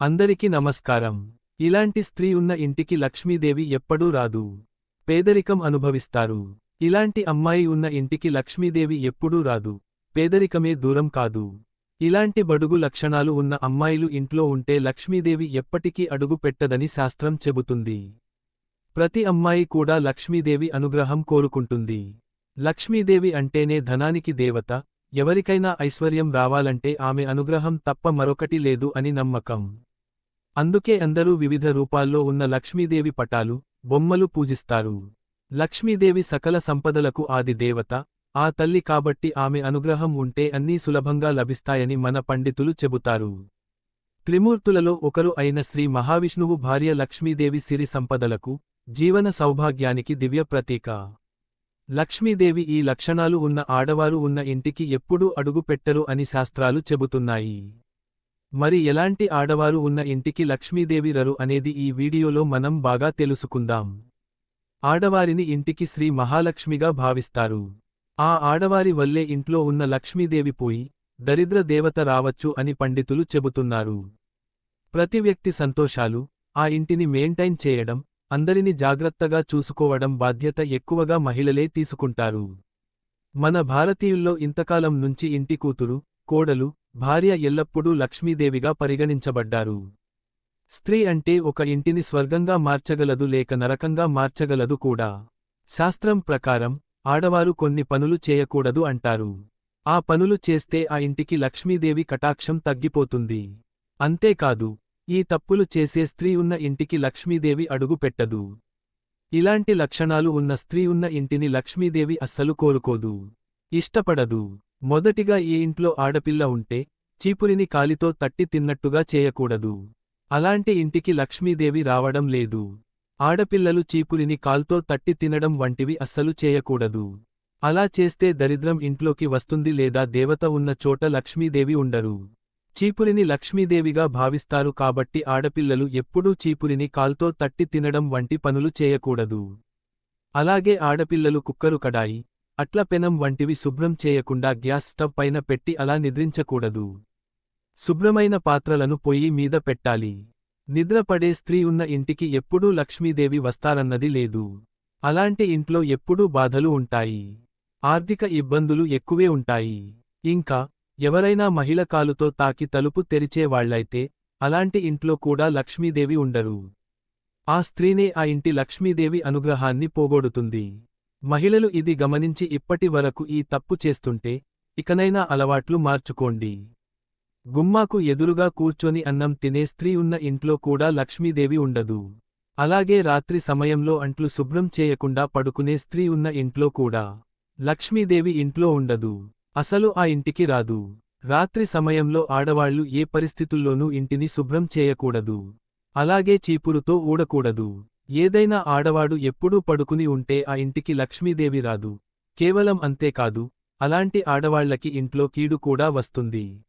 అందరికి నమస్కారం. ఇలాంటి స్త్రీ ఉన్న ఇంటికి లక్ష్మీదేవి ఎప్పుడూ రాదు. పేదరికం అనుభవిస్తారు. ఇలాంటి అమ్మాయి ఉన్న ఇంటికి లక్ష్మీదేవి ఎప్పుడూ రాదు. పేదరికమే దూరం కాదు. ఇలాంటి బడుగు లక్షణాలు ఉన్న అమ్మాయిలు ఇంట్లో ఉంటే లక్ష్మీదేవి ఎప్పటికీ అడుగు పెట్టదని శాస్త్రం చెబుతుంది. ప్రతి అమ్మాయి కూడా లక్ష్మీదేవి అనుగ్రహం కోరుకుంటుంది. లక్ష్మీదేవి అంటేనే ధనానికి దేవత. ఎవరికైనా ఐశ్వర్యం రావాలంటే ఆమె అనుగ్రహం తప్ప మరొకటి లేదు అని నమ్మకం. అందుకే అందరూ వివిధ రూపాల్లో ఉన్న లక్ష్మీదేవి పటాలు బొమ్మలు పూజిస్తారు. లక్ష్మీదేవి సకల సంపదలకు ఆది దేవత ఆ తల్లి కాబట్టి ఆమె అనుగ్రహం ఉంటే అన్నీ సులభంగా లభిస్తాయని మన పండితులు చెబుతారు. త్రిమూర్తులలో ఒకరు అయిన శ్రీ మహావిష్ణువు భార్య లక్ష్మీదేవి సిరి సంపదలకు జీవన సౌభాగ్యానికి దివ్య ప్రతీక. లక్ష్మీదేవి ఈ లక్షణాలు ఉన్న ఆడవారు ఉన్న ఇంటికి ఎప్పుడూ అడుగుపెట్టరు అని శాస్త్రాలు చెబుతున్నాయి. మరి ఎలాంటి ఆడవారు ఉన్న ఇంటికి లక్ష్మీదేవి రరు అనేది ఈ వీడియోలో మనం బాగా తెలుసుకుందాం. ఆడవారిని ఇంటికి శ్రీ మహాలక్ష్మిగా భావిస్తారు. ఆ ఆడవారి వల్లే ఇంట్లో ఉన్న లక్ష్మీదేవి పోయి దరిద్ర దేవత రావచ్చు అని పండితులు చెబుతున్నారు. ప్రతి వ్యక్తి సంతోషాలు ఆ ఇంటిని మెయింటైన్ చేయడం అందరిని జాగ్రత్తగా చూసుకోవడం బాధ్యత ఎక్కువగా మహిళలే తీసుకుంటారు. మన భారతీయుల్లో ఇంతకాలం నుంచి ఇంటి కూతురు కోడలు భార్య ఎల్లప్పుడూ లక్ష్మీదేవిగా పరిగణించబడ్డారు. స్త్రీ అంటే ఒక ఇంటిని స్వర్గంగా మార్చగలదు లేక నరకంగా మార్చగలదు కూడా. శాస్త్రం ప్రకారం ఆడవారు కొన్ని పనులు చేయకూడదు అంటారు. ఆ పనులు చేస్తే ఆ ఇంటికి లక్ష్మీదేవి కటాక్షం తగ్గిపోతుంది. అంతేకాదు ఈ తప్పులు చేసే స్త్రీ ఉన్న ఇంటికి లక్ష్మీదేవి అడుగు పెట్టదు. ఇలాంటి లక్షణాలు ఉన్న స్త్రీ ఉన్న ఇంటిని లక్ష్మీదేవి అస్సలు కోరుకోదు. ఇష్టపడదు. మొదటిగా ఈ ఇంట్లో ఆడపిల్ల ఉంటే చీపురిని కాలితో తట్టి తిన్నట్టుగా చేయకూడదు. అలాంటి ఇంటికి లక్ష్మీదేవి రావడం లేదు. ఆడపిల్లలు చీపురిని కాల్తో తట్టి తినడం వంటివి అస్సలు చేయకూడదు. అలా చేస్తే దరిద్రం ఇంట్లోకి వస్తుంది లేదా దేవత ఉన్న చోట లక్ష్మీదేవి ఉండరు. చీపురిని లక్ష్మీదేవిగా భావిస్తారు కాబట్టి ఆడపిల్లలు ఎప్పుడూ చీపురిని కాల్తో తట్టి తినడం వంటి పనులు చేయకూడదు. అలాగే ఆడపిల్లలు కుక్కరు కడాయి అట్ల పెనం వంటివి శుభ్రం చేయకుండా గ్యాస్ స్టవ్ పైన పెట్టి అలా నిద్రించకూడదు. శుభ్రమైన పాత్రలను పొయ్యి మీద పెట్టాలి. నిద్రపడే స్త్రీ ఉన్న ఇంటికి ఎప్పుడూ లక్ష్మీదేవి వస్తారన్నది లేదు. అలాంటి ఇంట్లో ఎప్పుడూ బాధలు ఉంటాయి. ఆర్థిక ఇబ్బందులు ఎక్కువే ఉంటాయి. ఇంకా ఎవరైనా మహిళ కాలుతో తాకి తలుపు తెరిచేవాళ్ళైతే అలాంటి ఇంట్లో కూడా లక్ష్మీదేవి ఉండరు. ఆ స్త్రీనే ఆ ఇంటి లక్ష్మీదేవి అనుగ్రహాన్ని పోగొడుతుంది. మహిళలు ఇది గమనించి ఇప్పటి వరకు ఈ తప్పు చేస్తుంటే ఇకనైనా అలవాట్లు మార్చుకోండి. గుమ్మాకు ఎదురుగా కూర్చొని అన్నం తినే స్త్రీ ఉన్న ఇంట్లో కూడా లక్ష్మీదేవి ఉండదు. అలాగే రాత్రి సమయంలో అంట్లు శుభ్రం చేయకుండా పడుకునే స్త్రీ ఉన్న ఇంట్లో కూడా లక్ష్మీదేవి ఇంట్లో ఉండదు. అసలు ఆ ఇంటికి రాదు. రాత్రి సమయంలో ఆడవాళ్ళు ఏ పరిస్థితుల్లోనూ ఇంటిని శుభ్రం చేయకూడదు. అలాగే చీపురుతో ఊడకూడదు. ఏదైనా ఆడవాడు ఎప్పుడూ పడుకుని ఉంటే ఆ ఇంటికి లక్ష్మీదేవి రాదు. కేవలం అంతేకాదు అలాంటి ఆడవాళ్ళకి ఇంట్లో కీడు కూడా వస్తుంది.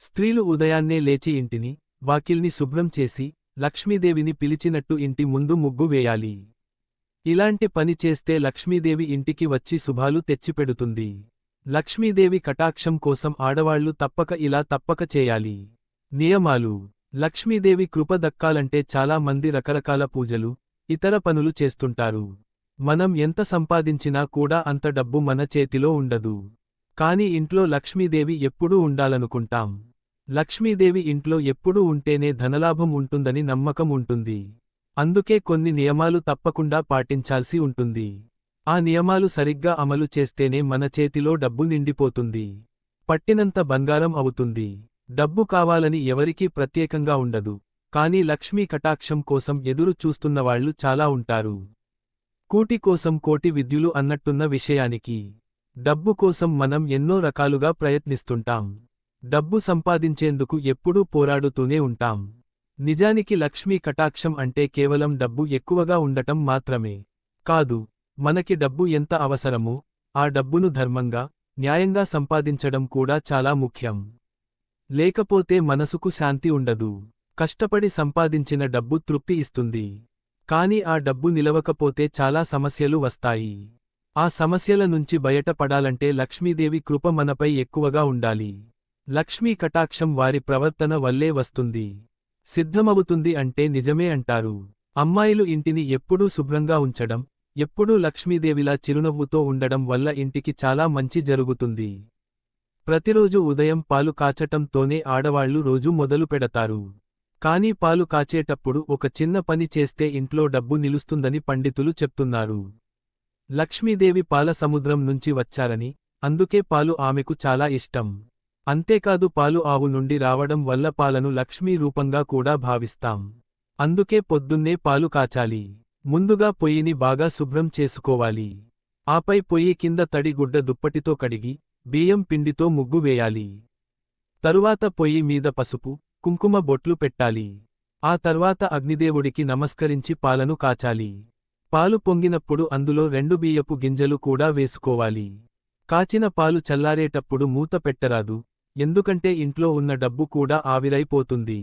స్త్రీలు ఉదయాన్నే లేచి ఇంటిని వాకిల్ని శుభ్రం చేసి లక్ష్మీదేవిని పిలిచినట్టు ఇంటి ముందు ముగ్గు వేయాలి. ఇలాంటి పని చేస్తే లక్ష్మీదేవి ఇంటికి వచ్చి శుభాలు తెచ్చిపెడుతుంది. లక్ష్మీదేవి కటాక్షం కోసం ఆడవాళ్ళు తప్పక ఇలా తప్పక చేయాలి. నియమాలు లక్ష్మీదేవి కృప దక్కాలంటే చాలా మంది రకరకాల పూజలు ఇతర పనులు చేస్తుంటారు. మనం ఎంత సంపాదించినా కూడా అంత డబ్బు మన చేతిలో ఉండదు. కాని ఇంట్లో లక్ష్మీదేవి ఎప్పుడూ ఉండాలనుకుంటాం. లక్ష్మీదేవి ఇంట్లో ఎప్పుడూ ఉంటేనే ధనలాభం ఉంటుందని నమ్మకం ఉంటుంది. అందుకే కొన్ని నియమాలు తప్పకుండా పాటించాల్సి ఉంటుంది. ఆ నియమాలు సరిగ్గా అమలు చేస్తేనే మన చేతిలో డబ్బు నిండిపోతుంది. పట్టినంత బంగారం అవుతుంది. డబ్బు కావాలని ఎవరికీ ప్రత్యేకంగా ఉండదు. కానీ లక్ష్మీ కటాక్షం కోసం ఎదురు చూస్తున్నవాళ్ళు చాలా ఉంటారు. కూటి కోసం కోటి విద్యులు అన్నట్టున్న విషయానికి డబ్బు కోసం మనం ఎన్నో రకాలుగా ప్రయత్నిస్తుంటాం. డబ్బు సంపాదించేందుకు ఎప్పుడూ పోరాడుతూనే ఉంటాం. నిజానికి లక్ష్మీ కటాక్షం అంటే కేవలం డబ్బు ఎక్కువగా ఉండటం మాత్రమే కాదు. మనకి డబ్బు ఎంత అవసరమో ఆ డబ్బును ధర్మంగా న్యాయంగా సంపాదించడం కూడా చాలా ముఖ్యం. లేకపోతే మనసుకు శాంతి ఉండదు. కష్టపడి సంపాదించిన డబ్బు తృప్తి ఇస్తుంది. కాని ఆ డబ్బు నిలవకపోతే చాలా సమస్యలు వస్తాయి. ఆ సమస్యల నుంచి బయటపడాలంటే లక్ష్మీదేవి కృప మనపై ఎక్కువగా ఉండాలి. లక్ష్మీ కటాక్షం వారి ప్రవర్తన వల్లే వస్తుంది. సిద్ధమవుతుంది అంటే నిజమే అంటారు. అమ్మాయిలు ఇంటిని ఎప్పుడూ శుభ్రంగా ఉంచడం ఎప్పుడూ లక్ష్మీదేవిలా చిరునవ్వుతో ఉండడం వల్ల ఇంటికి చాలా మంచి జరుగుతుంది. ప్రతిరోజు ఉదయం పాలు కాచటంతోనే ఆడవాళ్ళు రోజు మొదలు పెడతారు. కానీ పాలు కాచేటప్పుడు ఒక చిన్న పని చేస్తే ఇంట్లో డబ్బు నిలుస్తుందని పండితులు చెప్తున్నారు. లక్ష్మీదేవి పాల సముద్రం నుంచి వచ్చారని అందుకే పాలు ఆమెకు చాలా ఇష్టం. అంతేకాదు పాలు ఆవు నుండి రావడం వల్ల పాలను లక్ష్మీ రూపంగా కూడా భావిస్తాం. అందుకే పొద్దున్నే పాలు కాచాలి. ముందుగా పొయ్యిని బాగా శుభ్రం చేసుకోవాలి. ఆపై పొయ్యి కింద తడిగుడ్డ దుప్పటితో కడిగి బియ్యం పిండితో ముగ్గు వేయాలి. తరువాత పొయ్యి మీద పసుపు కుంకుమ బొట్లు పెట్టాలి. ఆ తర్వాత అగ్నిదేవుడికి నమస్కరించి పాలను కాచాలి. పాలు పొంగినప్పుడు అందులో రెండు బియ్యపు గింజలు కూడా వేసుకోవాలి. కాచిన పాలు చల్లారేటప్పుడు మూత పెట్టరాదు ఎందుకంటే ఇంట్లో ఉన్న డబ్బు కూడా ఆవిరైపోతుంది.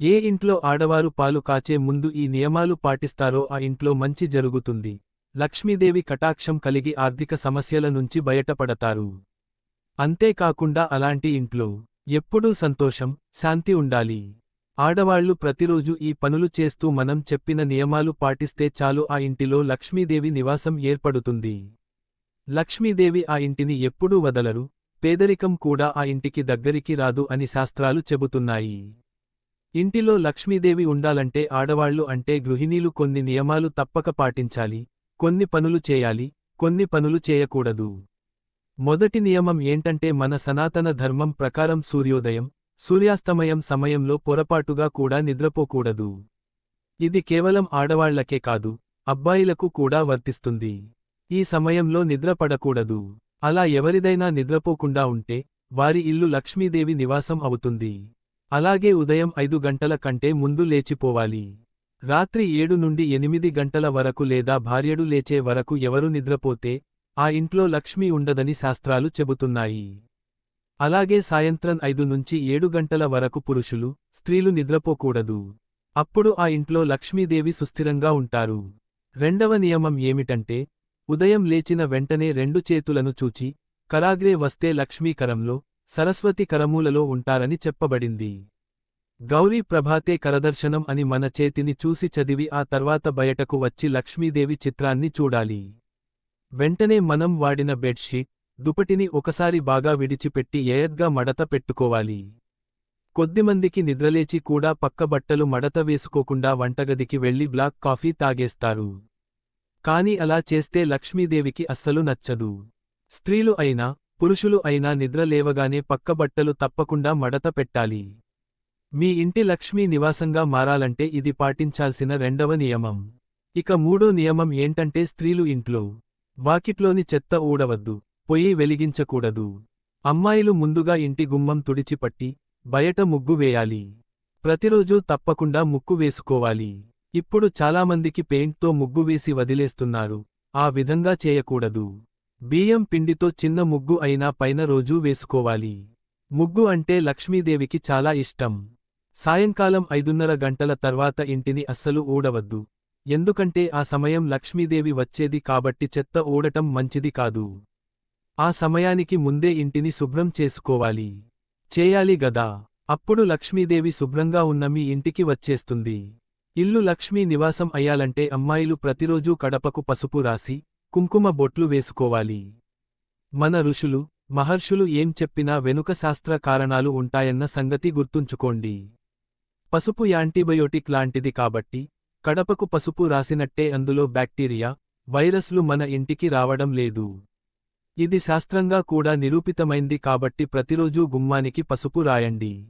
ఏ ఇంట్లో ఆడవారు పాలు కాచే ముందు ఈ నియమాలు పాటిస్తారో ఆ ఇంట్లో మంచి జరుగుతుంది. లక్ష్మీదేవి కటాక్షం కలిగి ఆర్థిక సమస్యల నుంచి బయటపడతారు. అంతేకాకుండా అలాంటి ఇంట్లో ఎప్పుడూ సంతోషం శాంతి ఉండాలి. ఆడవాళ్ళు ప్రతిరోజు ఈ పనులు చేస్తూ మనం చెప్పిన నియమాలు పాటిస్తే చాలు ఆ ఇంటిలో లక్ష్మీదేవి నివాసం ఏర్పడుతుంది. లక్ష్మీదేవి ఆ ఇంటిని ఎప్పుడూ వదలరు పేదరికం కూడా ఆ ఇంటికి దగ్గరికి రాదు అని శాస్త్రాలు చెబుతున్నాయి. ఇంటిలో లక్ష్మీదేవి ఉండాలంటే ఆడవాళ్ళు అంటే గృహిణీలు కొన్ని నియమాలు తప్పక పాటించాలి కొన్ని పనులు చేయాలి కొన్ని పనులు చేయకూడదు. మొదటి నియమం ఏంటంటే మన సనాతన ధర్మం ప్రకారం సూర్యోదయం సూర్యాస్తమయం సమయంలో పొరపాటుగా కూడా నిద్రపోకూడదు. ఇది కేవలం ఆడవాళ్ళకే కాదు అబ్బాయిలకు కూడా వర్తిస్తుంది. ఈ సమయంలో నిద్రపడకూడదు అలా ఎవరిదైనా నిద్రపోకుండా ఉంటే వారి ఇల్లు లక్ష్మీదేవి నివాసం అవుతుంది. అలాగే ఉదయం ఐదు గంటల కంటే ముందు లేచిపోవాలి. రాత్రి ఏడు నుండి ఎనిమిది గంటల వరకు లేదా భార్యడు లేచే వరకు ఎవరు నిద్రపోతే ఆ ఇంట్లో లక్ష్మి ఉండదని శాస్త్రాలు చెబుతున్నాయి. అలాగే సాయంత్రం ఐదు నుంచి ఏడు గంటల వరకు పురుషులు స్త్రీలు నిద్రపోకూడదు. అప్పుడు ఆ ఇంట్లో లక్ష్మీదేవి సుస్థిరంగా ఉంటారు. రెండవ నియమం ఏమిటంటే ఉదయం లేచిన వెంటనే రెండు చేతులను చూచి కరాగ్రే వస్తే లక్ష్మీకరంలో సరస్వతి కరమూలలో ఉంటారని చెప్పబడింది. గౌరీ ప్రభాతే కరదర్శనం అని మన చేతిని చూసి చదివి ఆ తర్వాత బయటకు వచ్చి లక్ష్మీదేవి చిత్రాన్ని చూడాలి. వెంటనే మనం వాడిన బెడ్షీట్ దుపటిని ఒకసారి బాగా విడిచిపెట్టి ఏయద్గా మడత పెట్టుకోవాలి. కొద్దిమందికి నిద్రలేచి కూడా పక్క బట్టలు మడత వేసుకోకుండా వంటగదికి వెళ్ళి బ్లాక్ కాఫీ తాగేస్తారు. కాని అలా చేస్తే లక్ష్మీదేవికి అస్సలు నచ్చదు. స్త్రీలు అయినా పురుషులు అయినా నిద్ర లేవగానే పక్క బట్టలు తప్పకుండా మడత పెట్టాలి. మీ ఇంటి లక్ష్మీ నివాసంగా మారాలంటే ఇది పాటించాల్సిన రెండవ నియమం. ఇక మూడో నియమం ఏంటంటే స్త్రీలు ఇంట్లో వాకిట్లోని చెత్త ఊడవద్దు పొయ్యి వెలిగించకూడదు. అమ్మాయిలు ముందుగా ఇంటి గుమ్మం తుడిచిపట్టి బయట ముగ్గు వేయాలి. ప్రతిరోజూ తప్పకుండా ముక్కు వేసుకోవాలి. ఇప్పుడు చాలామందికి పెయింట్తో ముగ్గు వేసి వదిలేస్తున్నారు. ఆ విధంగా చేయకూడదు. బియ్యం పిండితో చిన్న ముగ్గు అయినా పైన రోజూ వేసుకోవాలి. ముగ్గు అంటే లక్ష్మీదేవికి చాలా ఇష్టం. సాయంకాలం ఐదున్నర గంటల తర్వాత ఇంటిని అస్సలు ఊడవద్దు. ఎందుకంటే ఆ సమయం లక్ష్మీదేవి వచ్చేది కాబట్టి చెత్త ఊడటం మంచిది కాదు. ఆ సమయానికి ముందే ఇంటిని శుభ్రం చేసుకోవాలి. చేయాలి గదా. అప్పుడు లక్ష్మీదేవి శుభ్రంగా ఉన్న మీ ఇంటికి వచ్చేస్తుంది. ఇల్లు లక్ష్మీ నివాసం అయ్యాలంటే అమ్మాయిలు ప్రతిరోజూ కడపకు పసుపు రాసి కుంకుమ బొట్లు వేసుకోవాలి. మన ఋషులు మహర్షులు ఏం చెప్పినా వెనుక శాస్త్ర కారణాలు ఉంటాయన్న సంగతి గుర్తుంచుకోండి. పసుపు యాంటీబయోటిక్ లాంటిది కాబట్టి కడపకు పసుపు రాసినట్టే అందులో బ్యాక్టీరియా వైరస్లు మన ఇంటికి రావడం లేదు. ఇది శాస్త్రంగా కూడా నిరూపితమైంది కాబట్టి ప్రతిరోజూ గుమ్మానికి పసుపు రాయండి.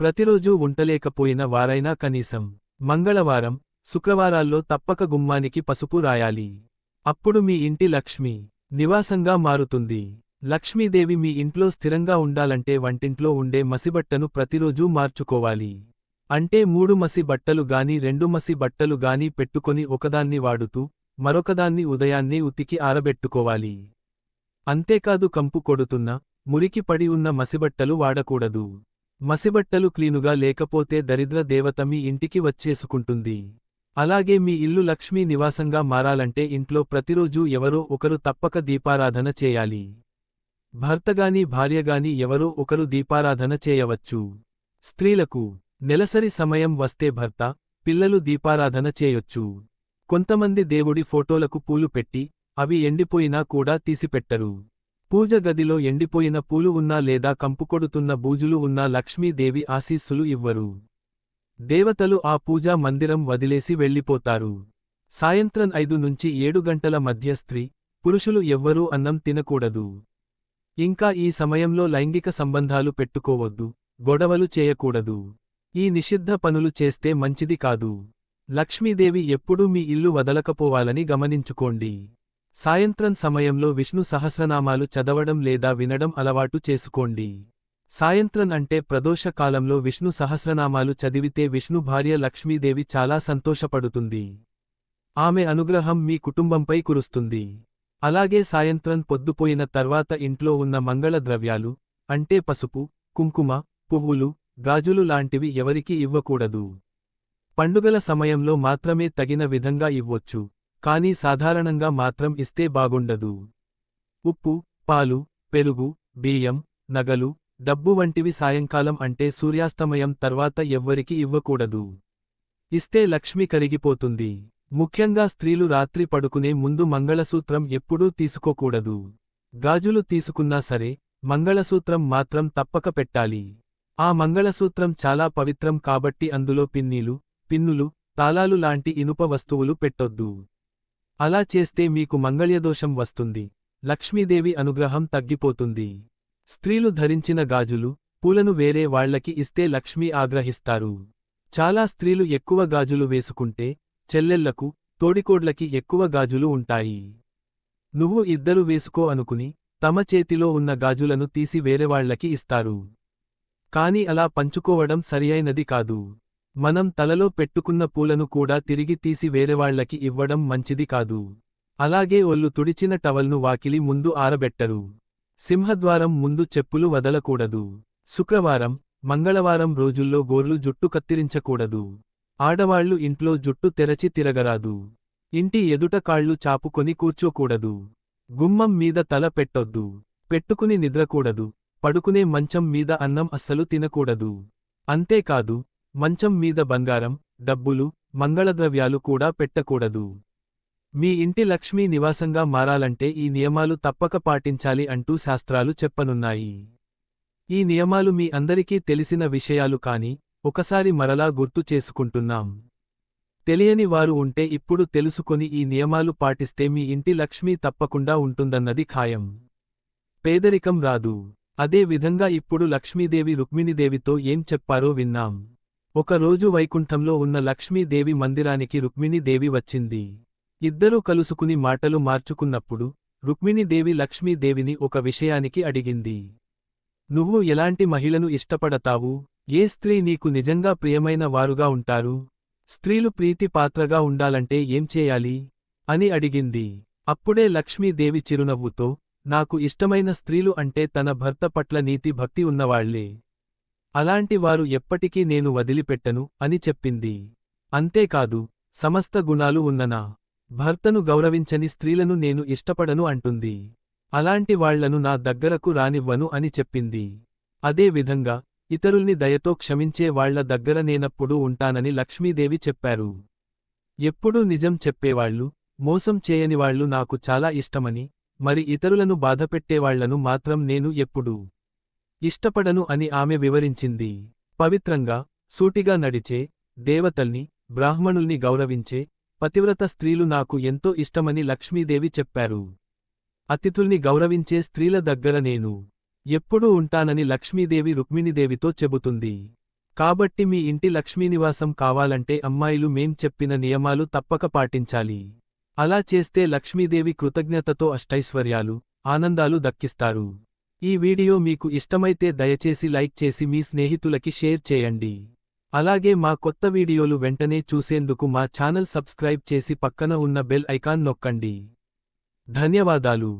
ప్రతిరోజూ ఉంటలేకపోయిన వారైనా కనీసం మంగళవారం శుక్రవారాల్లో తప్పక గుమ్మానికి పసుపు రాయాలి. అప్పుడు మీ ఇంటి లక్ష్మి నివాసంగా మారుతుంది. లక్ష్మీదేవి మీ ఇంట్లో స్థిరంగా ఉండాలంటే వంటింట్లో ఉండే మసిబట్టను ప్రతిరోజూ మార్చుకోవాలి. అంటే మూడు మసి బట్టలు గాని రెండు మసి బట్టలు గాని పెట్టుకొని ఒకదాన్ని వాడుతూ మరొకదాన్ని ఉదయాన్నే ఉతికి ఆరబెట్టుకోవాలి. అంతేకాదు కంపు కొడుతున్న మురికి పడి ఉన్న మసిబట్టలు వాడకూడదు. మసిబట్టలు క్లీనుగా లేకపోతే దరిద్ర దేవత మీ ఇంటికి వచ్చేసుకుంటుంది. అలాగే మీ ఇల్లు లక్ష్మీ నివాసంగా మారాలంటే ఇంట్లో ప్రతిరోజూ ఎవరో ఒకరు తప్పక దీపారాధన చేయాలి. భర్తగాని భార్యగాని ఎవరో ఒకరు దీపారాధన చేయవచ్చు. స్త్రీలకు నెలసరి సమయం వస్తే భర్త పిల్లలు దీపారాధన చేయొచ్చు. కొంతమంది దేవుడి ఫోటోలకు పూలు పెట్టి అవి ఎండిపోయినా కూడా తీసిపెట్టరు. పూజ గదిలో ఎండిపోయిన పూలు ఉన్నా లేదా కంపుకొడుతున్న బూజులు ఉన్నా లక్ష్మీదేవి ఆశీస్సులు ఇవ్వరు. దేవతలు ఆ పూజా మందిరం వదిలేసి వెళ్ళిపోతారు. సాయంత్రం ఐదు నుంచి ఏడు గంటల మధ్య స్త్రీ పురుషులు ఎవ్వరూ అన్నం తినకూడదు. ఇంకా ఈ సమయంలో లైంగిక సంబంధాలు పెట్టుకోవద్దు గొడవలు చేయకూడదు. ఈ నిషిద్ధ పనులు చేస్తే మంచిది కాదు. లక్ష్మీదేవి ఎప్పుడూ మీ ఇల్లు వదలకపోవాలని గమనించుకోండి. సాయంత్రం సమయంలో విష్ణు సహస్రనామాలు చదవడం లేదా వినడం అలవాటు చేసుకోండి. సాయంత్రం అంటే ప్రదోష కాలంలో విష్ణు సహస్రనామాలు చదివితే విష్ణు భార్య లక్ష్మీదేవి చాలా సంతోషపడుతుంది. ఆమె అనుగ్రహం మీ కుటుంబంపై కురుస్తుంది. అలాగే సాయంత్రం పొద్దుపోయిన తర్వాత ఇంట్లో ఉన్న మంగళ ద్రవ్యాలు అంటే పసుపు కుంకుమ పువ్వులు గాజులు లాంటివి ఎవరికీ ఇవ్వకూడదు. పండుగల సమయంలో మాత్రమే తగిన విధంగా ఇవ్వొచ్చు కానీ సాధారణంగా మాత్రం ఇస్తే బాగుండదు. ఉప్పు పాలు పెరుగు బియ్యం నగలు డబ్బు వంటివి సాయంకాలం అంటే సూర్యాస్తమయం తర్వాత ఎవ్వరికి ఇవ్వకూడదు. ఇస్తే లక్ష్మి కరిగిపోతుంది. ముఖ్యంగా స్త్రీలు రాత్రి పడుకునే ముందు మంగళసూత్రం ఎప్పుడూ తీసుకోకూడదు. గాజులు తీసుకున్నా సరే మంగళసూత్రం మాత్రం తప్పక పెట్టాలి. ఆ మంగళసూత్రం చాలా పవిత్రం కాబట్టి అందులో పిన్నీలు పిన్నులు తాళాలు లాంటి ఇనుప వస్తువులు పెట్టొద్దు. అలా చేస్తే మీకు మంగళ్యదోషం వస్తుంది. లక్ష్మీదేవి అనుగ్రహం తగ్గిపోతుంది. స్త్రీలు ధరించిన గాజులు పూలను వేరే వాళ్ళకి ఇస్తే లక్ష్మీ ఆగ్రహిస్తారు. చాలా స్త్రీలు ఎక్కువ గాజులు వేసుకుంటే చెల్లెళ్ళకు తోడికోడ్లకి ఎక్కువ గాజులు ఉంటాయి. నువ్వు ఇద్దరు వేసుకో అనుకుని తమ చేతిలో ఉన్న గాజులను తీసి వేరేవాళ్ళకి ఇస్తారు. కాని అలా పంచుకోవడం సరియైనది కాదు. మనం తలలో పెట్టుకున్న పూలను కూడా తిరిగి తీసి వేరేవాళ్ళకి ఇవ్వడం మంచిది కాదు. అలాగే ఒళ్ళు తుడిచిన టవల్ను వాకిలి ముందు ఆరబెట్టరు. సింహద్వారం ముందు చెప్పులు వదలకూడదు. శుక్రవారం మంగళవారం రోజుల్లో గోర్లు జుట్టు కత్తిరించకూడదు. ఆడవాళ్ళు ఇంట్లో జుట్టు తెరచి తిరగరాదు. ఇంటి ఎదుట కాళ్ళు చాపుకొని కూర్చోకూడదు. గుమ్మం మీద తల పెట్టొద్దు. పెట్టుకుని నిద్రకూడదు. పడుకునే మంచం మీద అన్నం అస్సలు తినకూడదు. అంతేకాదు మంచం మీద బంగారం డబ్బులు మంగళద్రవ్యాలు కూడా పెట్టకూడదు. మీ ఇంటి లక్ష్మీ నివాసంగా మారాలంటే ఈ నియమాలు తప్పక పాటించాలి అంటూ శాస్త్రాలు చెప్పనున్నాయి. ఈ నియమాలు మీ అందరికీ తెలిసిన విషయాలు కాని ఒకసారి మరలా గుర్తు చేసుకుంటున్నాం. తెలియని వారు ఉంటే ఇప్పుడు తెలుసుకొని ఈ నియమాలు పాటిస్తే మీ ఇంటి లక్ష్మీ తప్పకుండా ఉంటుందన్నది ఖాయం. పేదరికం రాదు. అదే విధంగా ఇప్పుడు లక్ష్మీదేవి రుక్మిణీదేవితో ఏం చెప్పారో విన్నాం. ఒకరోజు వైకుంఠంలో ఉన్న లక్ష్మీదేవి మందిరానికి రుక్మిణీదేవి వచ్చింది. ఇద్దరూ కలుసుకుని మాటలు మార్చుకున్నప్పుడు రుక్మిణీదేవి లక్ష్మీదేవిని ఒక విషయానికి అడిగింది. నువ్వు ఎలాంటి మహిళను ఇష్టపడతావు? ఏ స్త్రీ నీకు నిజంగా ప్రియమైన వారుగా ఉంటారు? స్త్రీలు ప్రీతి పాత్రగా ఉండాలంటే ఏం చేయాలి? అని అడిగింది. అప్పుడే లక్ష్మీదేవి చిరునవ్వుతో నాకు ఇష్టమైన స్త్రీలు అంటే తన భర్త పట్ల నీతి భక్తి ఉన్నవాళ్ళే. అలాంటి వారు ఎప్పటికీ నేను వదిలిపెట్టను అని చెప్పింది. అంతేకాదు సమస్త గుణాలు ఉన్ననా. భర్తను గౌరవించని స్త్రీలను నేను ఇష్టపడను అంటుంది. అలాంటి వాళ్ళను నా దగ్గరకు రానివ్వను అని చెప్పింది. అదే విధంగా ఇతరుల్ని దయతో క్షమించే వాళ్ళ దగ్గర నేనప్పుడు ఉంటానని లక్ష్మీదేవి చెప్పారు. ఎప్పుడూ నిజం చెప్పేవాళ్ళు మోసం చేయనివాళ్ళు నాకు చాలా ఇష్టమని మరి ఇతరులను బాధపెట్టేవాళ్ళను మాత్రం నేను ఎప్పుడూ ఇష్టపడను అని ఆమె వివరించింది. పవిత్రంగా సూటిగా నడిచే దేవతల్ని బ్రాహ్మణుల్ని గౌరవించే పతివ్రత స్త్రీలు నాకు ఎంతో ఇష్టమని లక్ష్మీదేవి చెప్పారు. అతిథుల్ని గౌరవించే స్త్రీల దగ్గర నేను ఎప్పుడూ ఉంటానని లక్ష్మీదేవి రుక్మిణీదేవితో చెబుతుంది. కాబట్టి మీ ఇంటి లక్ష్మీనివాసం కావాలంటే అమ్మాయిలు మేం చెప్పిన నియమాలు తప్పక పాటించాలి. అలా చేస్తే లక్ష్మీదేవి కృతజ్ఞతతో అష్టైశ్వర్యాలు ఆనందాలు దక్కిస్తారు. ఈ వీడియో మీకు ఇష్టమైతే దయచేసి లైక్ చేసి మీ స్నేహితులకి షేర్ చేయండి. అలాగే మా కొత్త వీడియోలు వెంటనే చూసేందుకు మా ఛానల్ సబ్స్క్రైబ్ చేసి పక్కన ఉన్న బెల్ ఐకాన్ నొక్కండి. ధన్యవాదాలు.